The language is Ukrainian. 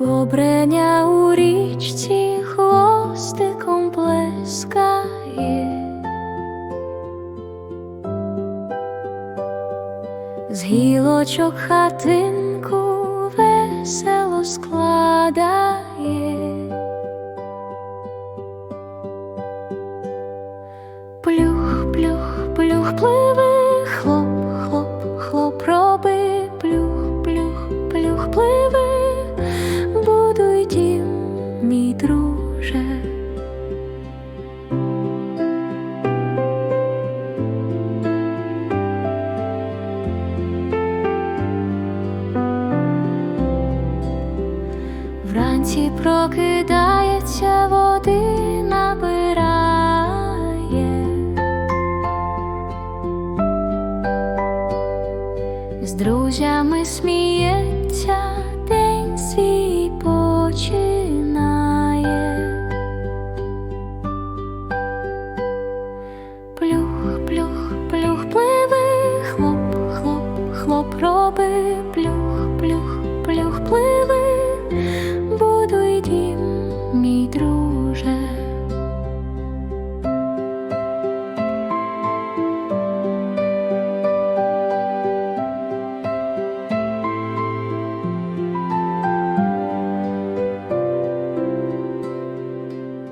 Бобреня у річці хвостиком плескає, з гілочок хатинку весело складає. Плюх, плюх, плюх, пливи, хлоп, хлоп, хлоп, роби, плюх, плюх, плюх, дім, мій друже. Вранці прокидається, води набирає. З друзями сміється, день свій плюх, плюх, плюх, пливи, хлоп, хлоп, хлоп, роби, плюх, плюх, плюх, пливи.